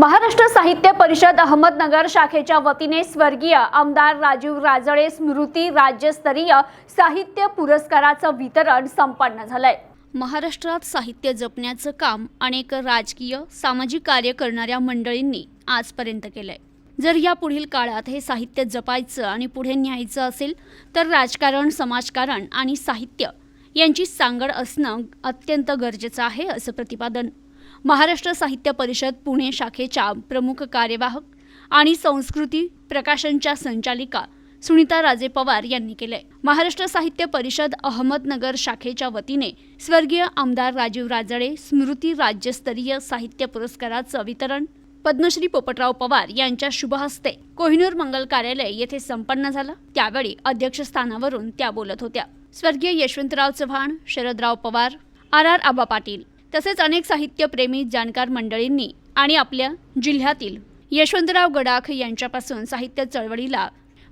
महाराष्ट्र साहित्य परिषद अहमदनगर शाखेच्या वतीने स्वर्गीय आमदार राजीव राजळे स्मृती राज्यस्तरीय साहित्य पुरस्काराचं वितरण संपन्न झालंय. महाराष्ट्रात साहित्य जपण्याचं काम अनेक राजकीय सामाजिक कार्य करणाऱ्या मंडळींनी आजपर्यंत केलंय. जर या पुढील काळात हे साहित्य जपायचं आणि पुढे न्यायचं असेल तर राजकारण समाजकारण आणि साहित्य यांची सांगड असणं अत्यंत गरजेचं आहे असं प्रतिपादन महाराष्ट्र साहित्य परिषद पुणे शाखेच्या प्रमुख कार्यवाहक आणि संस्कृती प्रकाशनच्या संचालिका सुनीता राजे पवार यांनी केलंय महाराष्ट्र साहित्य परिषद अहमदनगर शाखेच्या वतीने स्वर्गीय आमदार राजीव राजळे स्मृती राज्यस्तरीय साहित्य पुरस्काराचं वितरण पद्मश्री पोपटराव पवार यांच्या शुभहस्ते कोहिनूर मंगल कार्यालय येथे संपन्न झालं. त्यावेळी अध्यक्षस्थानावरून त्या बोलत होत्या. स्वर्गीय यशवंतराव चव्हाण शरदराव पवार आर आर आबा पाटील तसेच अनेक साहित्यप्रेमी जाणकार मंडळींनी आणि आपल्या जिल्ह्यातील यशवंतराव गडाख यांच्यापासून साहित्य चळवळीला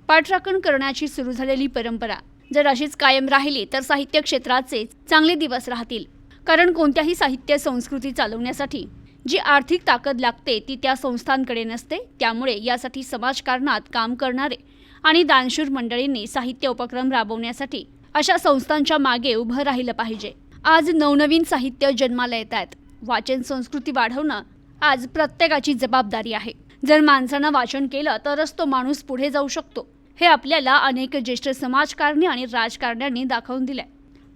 पाठराखण करण्याची सुरू झालेली परंपरा जर अशीच कायम राहिली तर साहित्य क्षेत्राचे चांगले दिवस राहतील. कारण कोणत्याही साहित्य संस्कृती चालवण्यासाठी जी आर्थिक ताकद लागते ती त्या संस्थांकडे नसते. त्यामुळे यासाठी समाजकारणात काम करणारे आणि दानशूर मंडळींनी साहित्य उपक्रम राबवण्यासाठी अशा संस्थांच्या मागे उभं राहिलं पाहिजे. आज नवनवीन साहित्य जन्माला येत आहेत वाचन संस्कृती वाढवणं आज प्रत्येकाची जबाबदारी आहे. जर माणसानं वाचन केलं तरच तो माणूस पुढे जाऊ शकतो. हे आपल्याला अनेक ज्येष्ठ समाजकारणी आणि राजकारण्यांनी दाखवून दिलंय.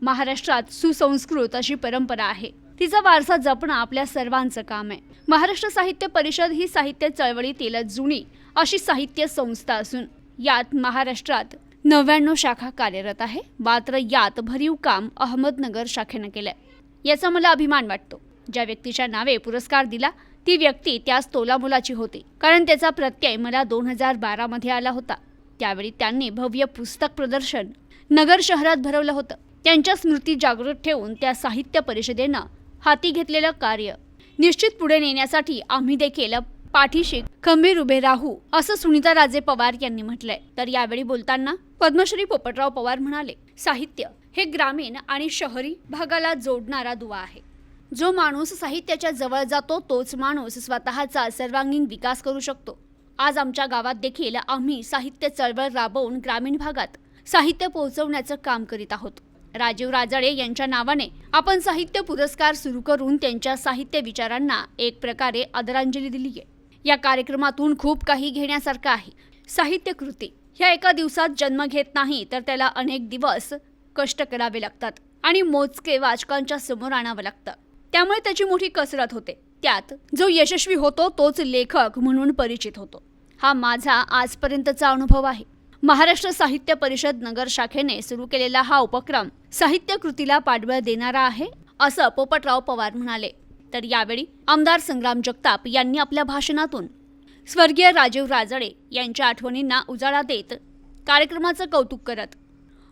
महाराष्ट्रात सुसंस्कृत अशी परंपरा आहे. तिचा वारसा जपणं आपल्या सर्वांचं काम आहे. महाराष्ट्र साहित्य परिषद ही साहित्य चळवळीतील जुनी अशी साहित्य संस्था असून यात महाराष्ट्रात नव्याण्णव शाखा कार्यरत आहे. मात्र यात भरीव काम अहमदनगर शाखेनं केलंय. याचा मला अभिमान वाटतो. ज्या व्यक्तीच्या नावे पुरस्कार दिला ती व्यक्ती त्याच तोलामोलाची होती. कारण त्याचा प्रत्यय मला दोन हजार बारामध्ये आला होता. त्यावेळी त्यांनी भव्य पुस्तक प्रदर्शन नगर शहरात भरवलं होतं. त्यांच्या स्मृती जागृत ठेवून त्या साहित्य परिषदेनं हाती घेतलेलं कार्य निश्चित पुढे नेण्यासाठी आम्ही देखील पाठीशी खंबीर उभे राहू असं सुनीता राजे पवार यांनी म्हटलंय. तर यावेळी बोलताना पद्मश्री पोपटराव पवार म्हणाले साहित्य हे ग्रामीण आणि शहरी भागाला जोडणारा दुवा आहे. जो माणूस साहित्याच्या जवळ जातो तोच माणूस स्वतःचा सर्वांगीण विकास करू शकतो. आज आमच्या गावात देखील आम्ही साहित्य चळवळ राबवून ग्रामीण भागात साहित्य पोहोचवण्याचं काम करीत आहोत. राजीव राजळे यांच्या नावाने आपण साहित्य पुरस्कार सुरू करून त्यांच्या साहित्य विचारांना एक प्रकारे आदरांजली दिली आहे या कार्यक्रमातून खूप काही घेण्यासारखं आहे. साहित्य कृती ह्या एका दिवसात जन्म घेत नाही तर त्याला अनेक दिवस कष्ट करावे लागतात आणि मोजके वाचकांच्या समोर आणावं लागतं. त्यामुळे त्याची मोठी कसरत होते. त्यात जो यशस्वी होतो तोच लेखक म्हणून परिचित होतो. हा माझा आजपर्यंतचा अनुभव आहे. महाराष्ट्र साहित्य परिषद नगर शाखेने सुरू केलेला हा उपक्रम साहित्य कृतीला पाठबळ देणारा आहे असं पोपटराव पवार म्हणाले. तर यावेळी आमदार संग्राम जगताप यांनी आपल्या भाषणातून स्वर्गीय राजीव राजळे यांच्या आठवणींना उजाळा देत कार्यक्रमाचं कौतुक करत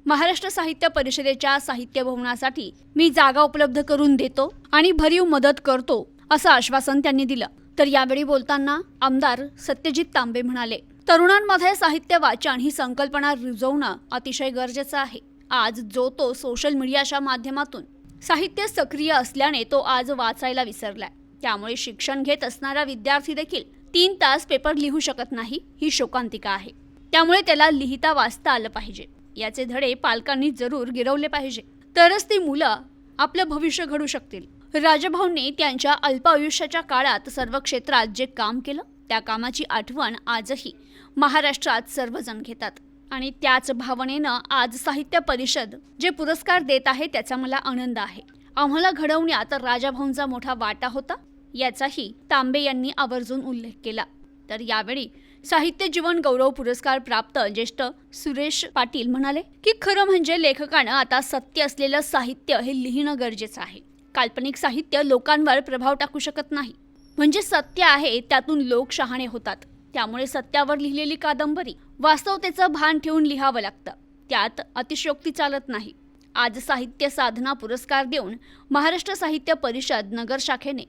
महाराष्ट्र साहित्य परिषदेच्या साहित्य भवनासाठी मी जागा उपलब्ध करून देतो आणि भरीव मदत करतो असं आश्वासन त्यांनी दिलं. तर यावेळी बोलताना आमदार सत्यजित तांबे म्हणाले तरुणांमध्ये साहित्य वाचन ही संकल्पना रुजवणं अतिशय गरजेचं आहे. आज जो तो सोशल मीडियाच्या माध्यमातून साहित्य सक्रिय असल्याने तो आज वाचायला विसरलाय. त्यामुळे शिक्षण घेत असणारा विद्यार्थी देखील तीन तास पेपर लिहू शकत नाही ही शोकांतिका आहे. त्यामुळे त्याला लिहिता वाचता आलं पाहिजे. याचे धडे पालकांनी जरूर गिरवले पाहिजे. तरच ती मुलं आपलं भविष्य घडू शकतील. राजभाऊंनी त्यांच्या अल्प आयुष्याच्या काळात सर्व क्षेत्रात जे काम केलं त्या कामाची आठवण आजही महाराष्ट्रात सर्वजण घेतात. आणि त्याच भावनेनं आज साहित्य परिषद जे पुरस्कार देत आहे त्याचा मला आनंद आहे. आम्हाला घडवण्यात राजाभाऊंचा मोठा वाटा होता याचाही तांबे यांनी आवर्जून उल्लेख केला. तर यावेळी साहित्य जीवन गौरव पुरस्कार प्राप्त ज्येष्ठ सुरेश पाटील म्हणाले की खरं म्हणजे लेखकानं आता सत्य असलेलं साहित्य हे लिहिणं गरजेचं आहे. काल्पनिक साहित्य लोकांवर प्रभाव टाकू शकत नाही. म्हणजे सत्य आहे त्यातून लोक शहाणे होतात. त्यामुळे सत्यावर लिहिलेली कादंबरी वास्तवतेचं भान ठेवून लिहावं लागतं. त्यात अतिशयोक्ती चालत नाही. आज साहित्य साधना पुरस्कार देऊन महाराष्ट्र साहित्य परिषद नगर शाखेने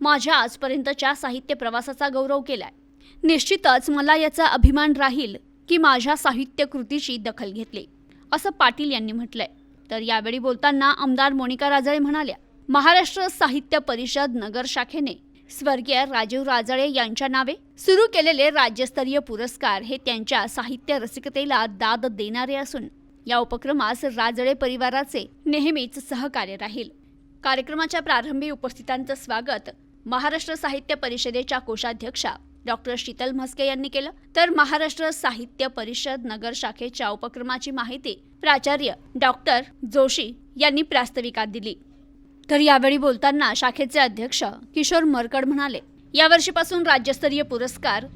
माझ्या आजपर्यंतच्या साहित्य प्रवासाचा गौरव केलाय. निश्चितच मला याचा अभिमान राहील की माझ्या साहित्य कृतीची दखल घेतली. असं पाटील यांनी म्हटलंय. तर यावेळी बोलताना आमदार मोनिका राजळे म्हणाल्या महाराष्ट्र साहित्य परिषद नगर शाखेने स्वर्गीय राजीव राजळे यांच्या नावे सुरू केलेले राज्यस्तरीय पुरस्कार हे त्यांच्या साहित्य रसिकतेला दाद देणारे असून या उपक्रमास राजळे परिवाराचे नेहमीच सहकार्य राहील. कार्यक्रमाच्या प्रारंभी उपस्थितांचं स्वागत महाराष्ट्र साहित्य परिषदेच्या कोषाध्यक्षा डॉक्टर शीतल म्हस्के यांनी केलं. तर महाराष्ट्र साहित्य परिषद नगर शाखेच्या उपक्रमाची माहिती प्राचार्य डॉक्टर जोशी यांनी प्रास्ताविकात दिली. तर यावेळी बोलताना शाखेचे अध्यक्ष किशोर मरकड म्हणाले यावर्षीपासून राज्यस्तरीय पुरस्कार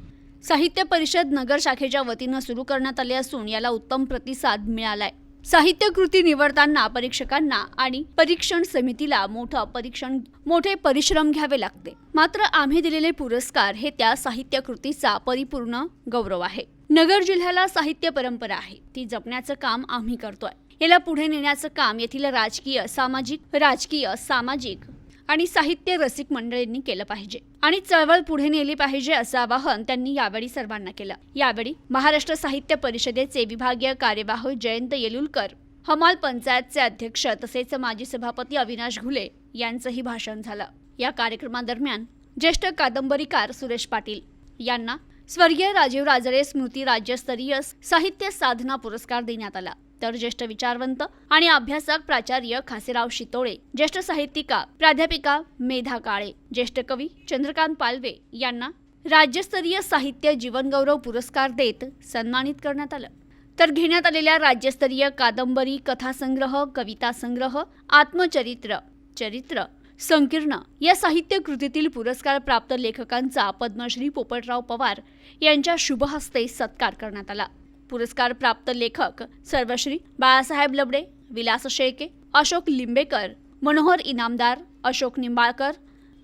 साहित्य परिषद नगर शाखेच्या वतीनं सुरू करण्यात आले असून याला उत्तम प्रतिसाद मिळालाय. साहित्य कृती निवडताना परीक्षकांना आणि परीक्षण समितीला मोठं परीक्षण मोठे परिश्रम घ्यावे लागते. मात्र आम्ही दिलेले पुरस्कार हे त्या साहित्य कृतीचा परिपूर्ण गौरव आहे. नगर जिल्ह्याला साहित्य परंपरा आहे. ती जपण्याचं काम आम्ही करतोय. याला पुढे नेण्याचं काम येथील राजकीय सामाजिक राजकीय सामाजिक आणि साहित्य रसिक मंडळींनी केलं पाहिजे आणि चळवळ पुढे नेली पाहिजे असं आवाहन त्यांनी यावेळी सर्वांना केलं. यावेळी महाराष्ट्र साहित्य परिषदेचे विभागीय कार्यवाह जयंत येलुलकर हमाल पंचायतचे अध्यक्ष तसेच माजी सभापती अविनाश घुले यांचंही भाषण झालं. या कार्यक्रमादरम्यान ज्येष्ठ कादंबरीकार सुरेश पाटील यांना स्वर्गीय राजीव राजळे स्मृती राज्यस्तरीय साहित्य साधना पुरस्कार देण्यात आला. तर ज्येष्ठ विचारवंत आणि अभ्यासक प्राचार्य खासेराव शितोळे ज्येष्ठ साहित्यिका प्राध्यापिका मेधा काळे ज्येष्ठ कवी चंद्रकांत पालवे यांना राज्यस्तरीय साहित्य जीवनगौरव पुरस्कार देत सन्मानित करण्यात आलं. तर घेण्यात आलेल्या राज्यस्तरीय कादंबरी कथासंग्रह कविता संग्रह आत्मचरित्र चरित्र संकीर्ण या साहित्य कृतीतील पुरस्कार प्राप्त लेखकांचा पद्मश्री पोपटराव पवार यांच्या शुभहस्ते सत्कार करण्यात आला. पुरस्कार प्राप्त लेखक सर्वश्री बाळासाहेब लबडे विलास शेळके अशोक लिंबेकर मनोहर इनामदार अशोक निंबाळकर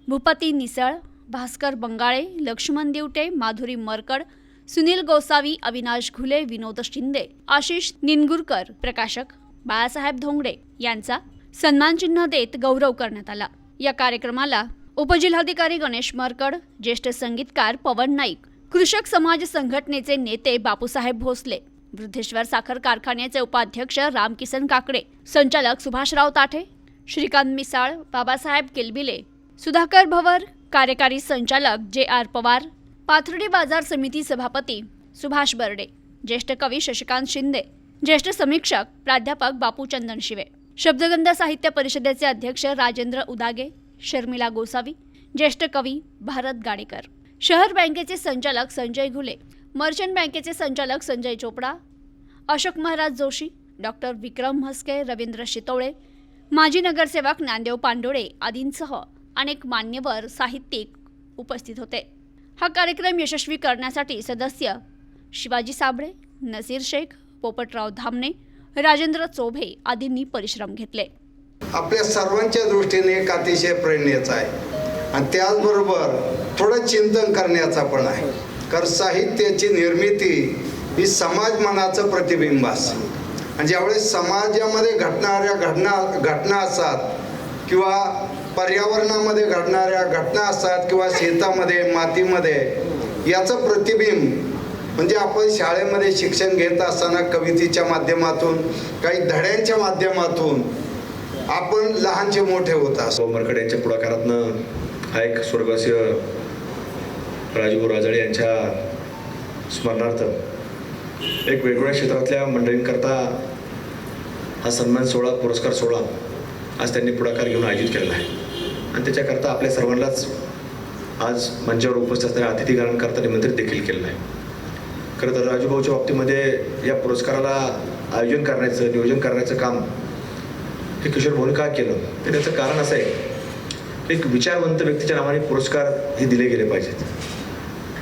भूपती निसळ भास्कर बंगाळे लक्ष्मण दिवटे माधुरी मरकड सुनील गोसावी अविनाश घुले विनोद शिंदे आशिष निनगुरकर प्रकाशक बाळासाहेब धोंगडे यांचा सन्मानचिन्ह देत गौरव करण्यात आला. या कार्यक्रमाला उपजिल्हाधिकारी गणेश मरकड ज्येष्ठ संगीतकार पवन नाईक कृषक समाज संघटनेचे नेते बापूसाहेब भोसले वृद्धेश्वर साखर कारखान्याचे उपाध्यक्ष रामकिसन काकडे संचालक सुभाषराव ताठे श्रीकांत मिसाळ बाबासाहेब किलबिले सुधाकर भवर कार्यकारी संचालक जे आर पवार पाथर्डी बाजार समिती सभापती सुभाष बर्डे ज्येष्ठ कवी शशिकांत शिंदे ज्येष्ठ समीक्षक प्राध्यापक बापू चंदन शिवे. शब्दगंध साहित्य परिषदेचे अध्यक्ष राजेंद्र उदागे शर्मिला गोसावी ज्येष्ठ कवी भारत गाडेकर. शहर बँकेचे संचालक संजय घुले मर्चंट बँकेचे संचालक संजय चोपडा अशोक महाराज जोशी डॉक्टर विक्रम म्हस्के रवींद्र शितोळे माजी नगरसेवक ज्ञानदेव पांडोळे आदींसह अनेक मान्यवर साहित्यिक उपस्थित होते. हा कार्यक्रम यशस्वी करण्यासाठी सदस्य शिवाजी साबळे नसीर शेख पोपटराव धामणे राजेंद्र चोभे आदींनी परिश्रम घेतले. आपल्या सर्वांच्या दृष्टीने एक अतिशय प्रेरणेचा आहे. आणि त्याचबरोबर थोडं चिंतन करण्याचा पण आहे. कारण साहित्याची निर्मिती ही समाज मनाचं प्रतिबिंब असते. आणि ज्यावेळेस समाजामध्ये घडणाऱ्या घटना घटना असतात किंवा पर्यावरणामध्ये घडणाऱ्या घटना असतात किंवा शेतामध्ये मातीमध्ये याचं प्रतिबिंब म्हणजे आपण शाळेमध्ये शिक्षण घेत असताना कवितेच्या माध्यमातून काही धड्यांच्या माध्यमातून आपण लहानचे मोठे होत असतो. मरकड यांच्या पुढाकारातनं हा एक स्वर्गवासीय राजू राजळे यांच्या स्मरणार्थ एक वेगवेगळ्या क्षेत्रातल्या मंडळींकरता हा सन्मान सोहळा पुरस्कार सोहळा आज त्यांनी पुढाकार घेऊन आयोजित केलेला आहे. आणि त्याच्याकरता आपल्या सर्वांनाच आज मंचावर उपस्थित असणाऱ्या अतिथीगणांकरता निमंत्रित देखील केलेलं आहे. खरं तर राजूभाऊच्या बाबतीमध्ये या पुरस्काराला आयोजन करण्याचं नियोजन करण्याचं काम हे किशोर भाऊने का केलं? तर त्याचं कारण असं आहे एक विचारवंत व्यक्तीच्या नावाने पुरस्कार हे दिले गेले पाहिजेत.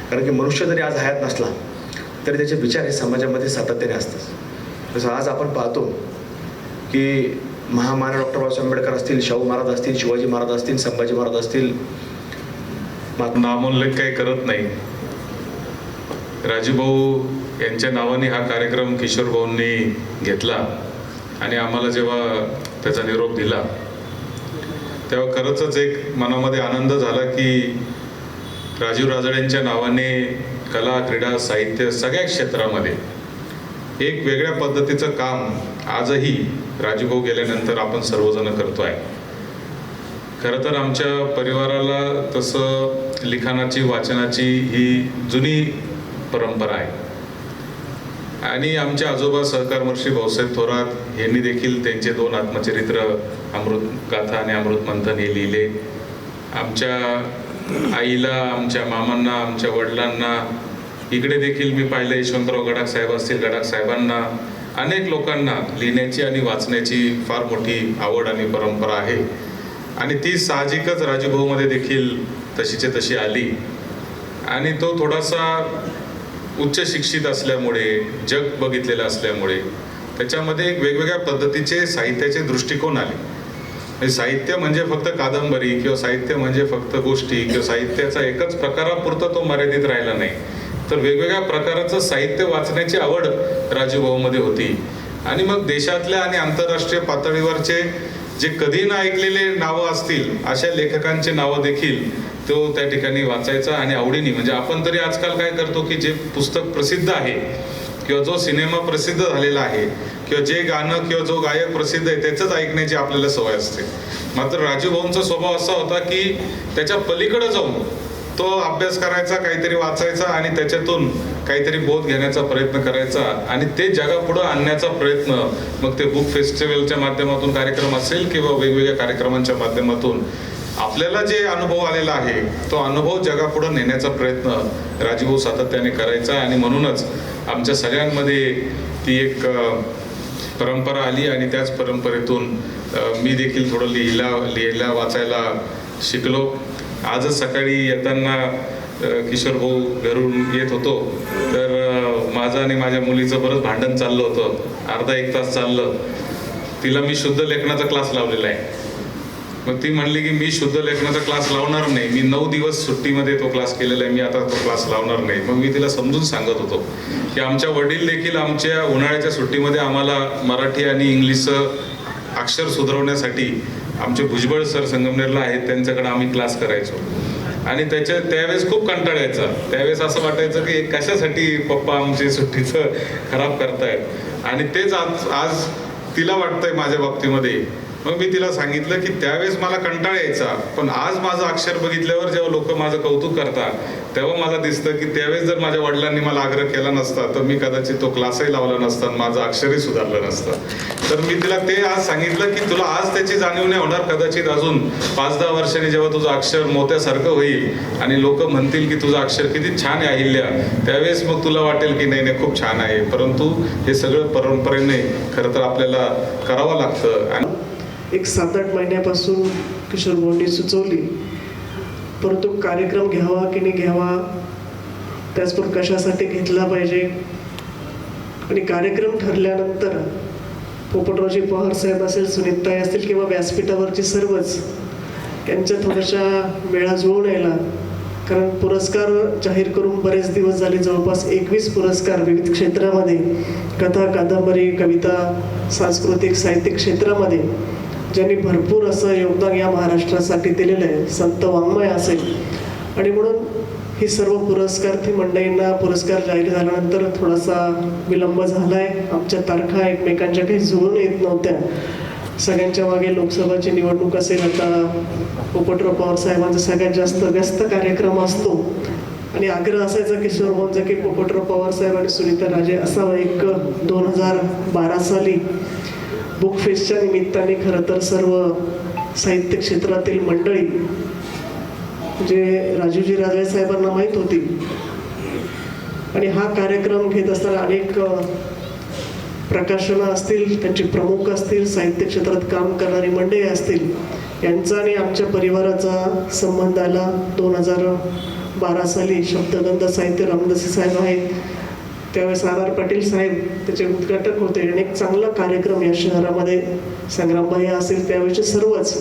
कारण की मनुष्य जरी आज हयात नसला तरी त्याचे विचार हे समाजामध्ये सातत्याने असतात. जसं आज आपण पाहतो की महामान्य डॉक्टर बाबासाहेब आंबेडकर असतील शाहू महाराज असतील शिवाजी महाराज असतील संभाजी महाराज असतील नामोल्लेख काही करत नाही. राजूभाऊ यांच्या नावाने हा कार्यक्रम किशोरभाऊंनी घेतला आणि आम्हाला जेव्हा त्याचा निरोप दिला तेव्हा खरंच एक मनामध्ये आनंद झाला की राजीव राजड्यांच्या नावाने कला क्रीडा साहित्य सगळ्या क्षेत्रामध्ये एक वेगळ्या पद्धतीचं काम आजही राजूभाऊ गेल्यानंतर आपण सर्वजण करतो आहे. खरं तर आमच्या परिवाराला तसं लिखाणाची वाचनाची ही जुनी परंपरा आहे. आणि आमचे आजोबा सहकार महर्षी भाऊसाहेब थोरात यांनी देखील त्यांचे दोन आत्मचरित्र अमृत गाथा आणि अमृत मंथन हे लिहिले. आमच्या आईला आमच्या मामांना आमच्या वडिलांना इकडे देखील मी पाहिलं यशवंतराव गडाख साहेब असतील गडाख साहेबांना अनेक लोकांना लिहिण्याची आणि वाचण्याची फार मोठी आवड आणि परंपरा आहे. आणि ती साहजिकच राजूभाऊमध्ये देखील तशीचे तशी आली. आणि तो थोडासा उच्च शिक्षित असल्यामुळे जग बघितलेलं असल्यामुळे त्याच्यामध्ये एक वेगवेगळ्या पद्धतीचे साहित्याचे दृष्टिकोन आले. म्हणजे साहित्य म्हणजे फक्त कादंबरी किंवा साहित्य म्हणजे फक्त गोष्टी किंवा साहित्याचा एकच प्रकारापुरता तो मर्यादित राहिला नाही. तर वेगवेगळ्या प्रकाराचं साहित्य वाचण्याची आवड राजूभाऊमध्ये होती. आणि मग देशातल्या आणि आंतरराष्ट्रीय पातळीवरचे जे कधी ना ऐकलेले नावं असतील अशा लेखकांचे नावं देखील तो त्या ठिकाणी वाचायचा आणि आवडीने म्हणजे आपण तरी आजकाल काय करतो की जे पुस्तक प्रसिद्ध आहे किंवा जो सिनेमा प्रसिद्ध झालेला आहे किंवा जे गाणं किंवा जो गायक प्रसिद्ध आहे त्याचंच ऐकण्याची आपल्याला सवय असते. मात्र राजू भाऊंचा स्वभाव असा होता की त्याच्या पलीकडे जाऊन तो अभ्यास करायचा काहीतरी वाचायचा आणि त्याच्यातून काहीतरी बोध घेण्याचा प्रयत्न करायचा आणि ते जगापुढं आणण्याचा प्रयत्न मग ते बुक फेस्टिवलच्या माध्यमातून कार्यक्रम असेल किंवा वेगवेगळ्या कार्यक्रमांच्या माध्यमातून आपल्याला जे अनुभव आलेला आहे तो अनुभव जगापुढं नेण्याचा प्रयत्न राजभाऊ सातत्याने करायचा आणि म्हणूनच आमच्या सगळ्यांमध्ये ती एक परंपरा आली आणि त्याच परंपरेतून मी देखील थोडं लिहिला लिहायला वाचायला शिकलो. आजच सकाळी येताना किशोर भाऊ घरून येत होतो. तर माझं आणि माझ्या मुलीचं बरंच भांडण चाललं होतं. अर्धा एक तास चाललं. तिला मी शुद्ध लेखनाचा क्लास लावलेला आहे. मग ती म्हणली की मी शुद्ध लेखनाचा क्लास लावणार नाही. मी नऊ दिवस सुट्टीमध्ये तो क्लास केलेला आहे मी आता तो क्लास लावणार नाही. मग मी तिला समजून सांगत होतो की आमच्या वडील देखील आमच्या उन्हाळ्याच्या सुट्टीमध्ये आम्हाला मराठी आणि इंग्लिशचं अक्षर सुधारवण्यासाठी आमचे भुजबळ सर संगमनेरला आहेत त्यांच्याकडे आम्ही क्लास करायचो. आणि त्याच्या त्यावेळेस खूप कंटाळा यायचा त्यावेळेस असं वाटायचं की कशासाठी पप्पा आमची सुट्टीचं खराब करतायत? आणि तेच आज आज तिला वाटतंय माझ्या बाबतीमध्ये मग मी तिला सांगितलं की त्यावेळेस मला कंटाळा यायचा पण आज माझं अक्षर बघितल्यावर जेव्हा लोक माझं कौतुक करतात तेव्हा मला दिसतं की त्यावेळेस जर माझ्या वडिलांनी मला आग्रह केला नसता तर मी कदाचित तो क्लासही लावला नसता माझं अक्षरही सुधारलं नसतं. तर मी तिला ते आज सांगितलं की तुला आज त्याची जाणीव नाही होणार कदाचित अजून पाच दहा वर्षांनी जेव्हा तुझं अक्षर मोत्यासारखं होईल आणि लोक म्हणतील की तुझं अक्षर किती छान आहे अहिल्या त्यावेळेस मग तुला वाटेल की नाही नाही खूप छान आहे. परंतु हे सगळं परंपरेने खरं तर आपल्याला करावं लागतं. आणि एक सात आठ महिन्यापासून किशोर भाऊंनी सुचवली. परंतु कार्यक्रम घ्यावा की नाही घ्यावा त्याचबरोबर कशासाठी घेतला पाहिजे? आणि कार्यक्रम ठरल्यानंतर पोपटरावजी पवार साहेब असेल सुनीताई असतील किंवा व्यासपीठावरचे सर्वच यांच्या थोड्याशा वेळा जुळून यायला. कारण पुरस्कार जाहीर करून बरेच दिवस झाले जवळपास एकवीस पुरस्कार विविध क्षेत्रामध्ये कथा कादंबरी कविता सांस्कृतिक साहित्यिक क्षेत्रामध्ये. ज्यांनी भरपूर असं योगदान या महाराष्ट्रासाठी दिलेलं आहे संत वाङ्मय असेल आणि म्हणून ही सर्व पुरस्कार्थी मंडळींना पुरस्कार जाहीर झाल्यानंतर थोडासा विलंब झाला आहे आमच्या तारखा एकमेकांच्या काही जुळून येत नव्हत्या. सगळ्यांच्या मागे लोकसभाची निवडणूक असेल आता पोपटराव पवार साहेबांचा सगळ्यात जास्त व्यस्त कार्यक्रम असतो. आणि आग्रह असायचा किशोर भाऊंचा की पोपटराव पवार साहेब आणि सुनीता राजे असावा एक दोन हजार बारा साली. बुक फेस्टच्या निमित्ताने खरं तर सर्व साहित्य क्षेत्रातील मंडळी जे राजूजी राजळे साहेबांना माहीत होती आणि हा कार्यक्रम घेत असताना अनेक प्रकाशनं असतील त्यांचे प्रमुख असतील साहित्य क्षेत्रात काम करणारी मंडळी असतील यांचा आणि आमच्या परिवाराचा संबंध आला. दोन हजार बारा साली शब्दगंध साहित्य रामदासी साहेब आहेत. त्यावेळेस आर आर पाटील साहेब त्याचे उद्घाटक होते आणि एक चांगला कार्यक्रम या शहरामध्ये संग्रामबाई असेल त्यावेळेचे सर्वच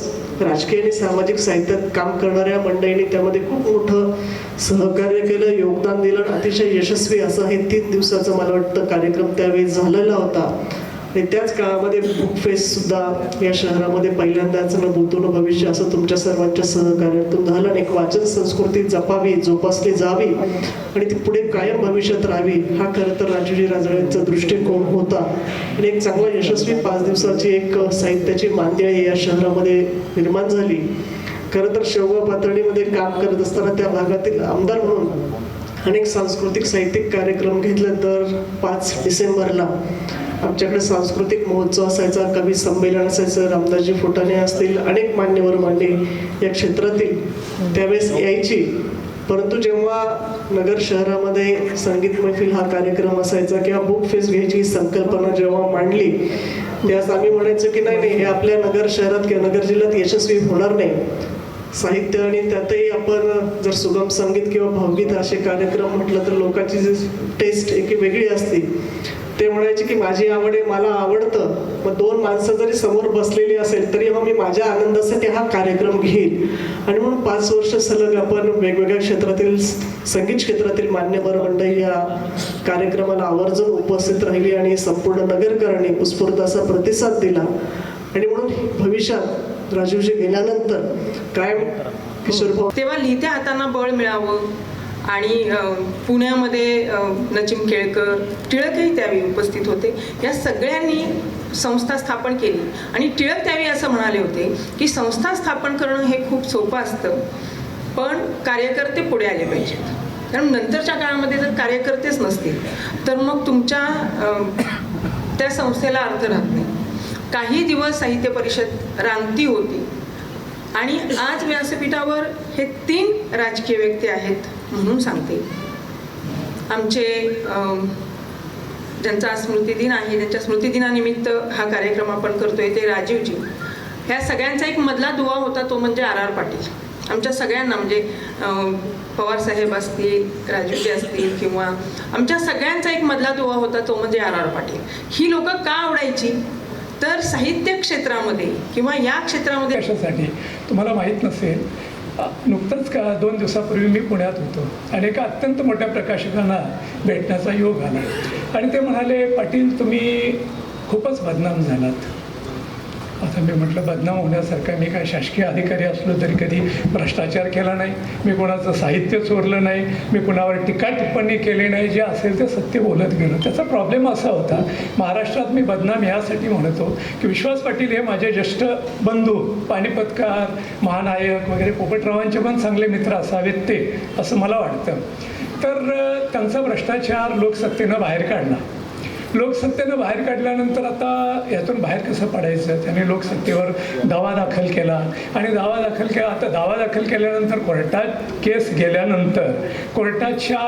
राजकीय आणि सामाजिक साहित्यात काम करणाऱ्या मंडळींनी त्यामध्ये खूप मोठं सहकार्य केलं योगदान दिलं अतिशय यशस्वी असं हे तीन दिवसाचं मला वाटतं कार्यक्रम त्यावेळी झालेला होता. आणि त्याच काळामध्ये बुक फेस्ट सुद्धा या शहरामध्ये पहिल्यांदाच न भूतो भविष्य असं तुमच्या सर्वांच्या सहकार्यातून झालं आणि एक वाचन संस्कृती जपावी जोपासली जावी आणि ती पुढे कायम भविष्यात राहावी हा खरं तर राजूजी राजळेंचा दृष्टिकोन होता. आणि एक चांगला यशस्वी पाच दिवसाची एक साहित्याची मांदियाळी या शहरामध्ये निर्माण झाली. खरं तर शेवगाव पातळीमध्ये काम करत असताना त्या भागातील आमदार म्हणून अनेक सांस्कृतिक साहित्यिक कार्यक्रम घेतले तर पाच डिसेंबरला आमच्याकडे सांस्कृतिक महोत्सव असायचा कवी संमेलन असायचं रामदासजी फुटाणे असतील अनेक मान्यवर मांडे या क्षेत्रातील त्यावेळेस यायची. परंतु जेव्हा नगर शहरामध्ये संगीत मैफिल हा कार्यक्रम असायचा किंवा बुक फेस्ट घ्यायची ही संकल्पना जेव्हा मांडली त्यास आम्ही म्हणायचो की नाही नाही हे आपल्या नगर शहरात किंवा नगर जिल्ह्यात यशस्वी होणार नाही. साहित्य आणि त्यातही आपण जर सुगम संगीत किंवा भावगीत असे कार्यक्रम म्हटलं तर लोकांची जी टेस्ट एक वेगळी असते. ते म्हणायचे की माझी आवड आहे मला आवडतं. मग दोन माणसं जरी समोर बसलेली असेल तरी मग मी माझ्या आनंदासाठी हा कार्यक्रम घेईल आणि म्हणून पाच वर्ष सलग आपण वेगवेगळ्या क्षेत्रातील संगीत क्षेत्रातील मान्यवर मंडळी या कार्यक्रमाला आवर्जून उपस्थित राहिली आणि संपूर्ण नगरकरांनी उत्स्फूर्त असा प्रतिसाद दिला. आणि म्हणून भविष्यात राजीवजी गेल्यानंतर काय किशोर तेव्हा लिहित्या हातांना बळ मिळावं आणि पुण्यामध्ये नचिम केळकर टिळकही त्यावेळी उपस्थित होते. या सगळ्यांनी संस्था स्थापन केली. आणि टिळक त्यावेळी असं म्हणाले होते की संस्था स्थापन करणं हे खूप सोपं असतं पण कार्यकर्ते पुढे आले पाहिजेत. कारण नंतरच्या काळामध्ये जर कार्यकर्तेच नसतील तर मग तुमच्या त्या संस्थेला अर्थ राहत नाही. काही दिवस साहित्य परिषद रांगती होती. आणि आज व्यासपीठावर हे तीन राजकीय व्यक्ती आहेत म्हणून सांगते. आमचे ज्यांचा आज स्मृतिदिन आहे त्यांच्या स्मृतिदिनानिमित्त हा कार्यक्रम आपण करतोय ते राजीवजी. ह्या सगळ्यांचा एक मधला दुवा होता तो म्हणजे आर आर पाटील. आमच्या सगळ्यांना म्हणजे पवार साहेब असतील राजूजी असतील किंवा आमच्या सगळ्यांचा एक मधला दुवा होता तो म्हणजे आर आर पाटील. ही लोक का आवडायची? तर साहित्य क्षेत्रामध्ये किंवा या क्षेत्रामध्ये कशासाठी? तुम्हाला माहीत नसेल नुकतंच का दोन दिवसापूर्वी मी पुण्यात होतो. आणि एका अत्यंत मोठ्या प्रकाशकांना भेटण्याचा योग आला. आणि ते म्हणाले पाटील तुम्ही खूपच बदनाम झालात. आता मी म्हटलं बदनाम होण्यासारखा मी काय शासकीय अधिकारी असलो तरी कधी भ्रष्टाचार केला नाही. मी कोणाचं साहित्य चोरलं नाही. मी कुणावर टीका टिप्पणी केली नाही. जे असेल ते सत्य बोलत गेलो. त्याचा प्रॉब्लेम असा होता महाराष्ट्रात मी बदनाम यासाठी म्हणतो की विश्वास पाटील हे माझे ज्येष्ठ बंधू पानिपतकार महानायक वगैरे पोपटरावांचे पण चांगले मित्र असावेत ते असं मला वाटतं. तर त्यांचा भ्रष्टाचार लोकसत्तेनं बाहेर काढला. लोकसत्तेनं बाहेर काढल्यानंतर आता यातून बाहेर कसं पडायचं? त्याने लोकसत्तेवर दावा दाखल केला. आणि दावा दाखल केला आता दावा दाखल केल्यानंतर कोर्टात केस गेल्यानंतर कोर्टाच्या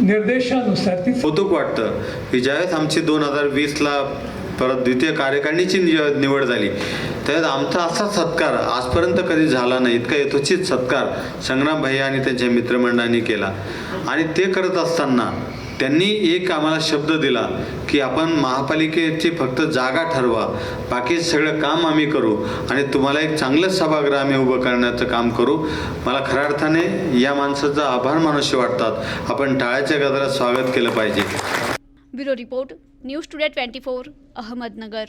निर्देशानुसार ती कौतुक वाटतं. की ज्यावेळेस आमची दोन हजार वीसला परत द्वितीय कार्यकारिणीची निवड झाली. त्यावेळेस आमचा असा सत्कार आजपर्यंत कधी झाला नाही इतका यथोचित सत्कार संग्राम भैया आणि त्यांच्या मित्रमंडळांनी केला. आणि ते करत असताना त्यांनी एक आम्हाला शब्द दिला की आपण महापालिकेची फक्त जागा ठरवा बाकी सगळं काम आम्ही करू आणि तुम्हाला एक चांगलं सभागृह आम्ही उभं करण्याचं काम करू. मला खऱ्या अर्थाने या माणसाचा आभार मानुष्य वाटतात. आपण टाळ्याच्या गजरात स्वागत केलं पाहिजे. Bureau report news today twenty four Ahmednagar.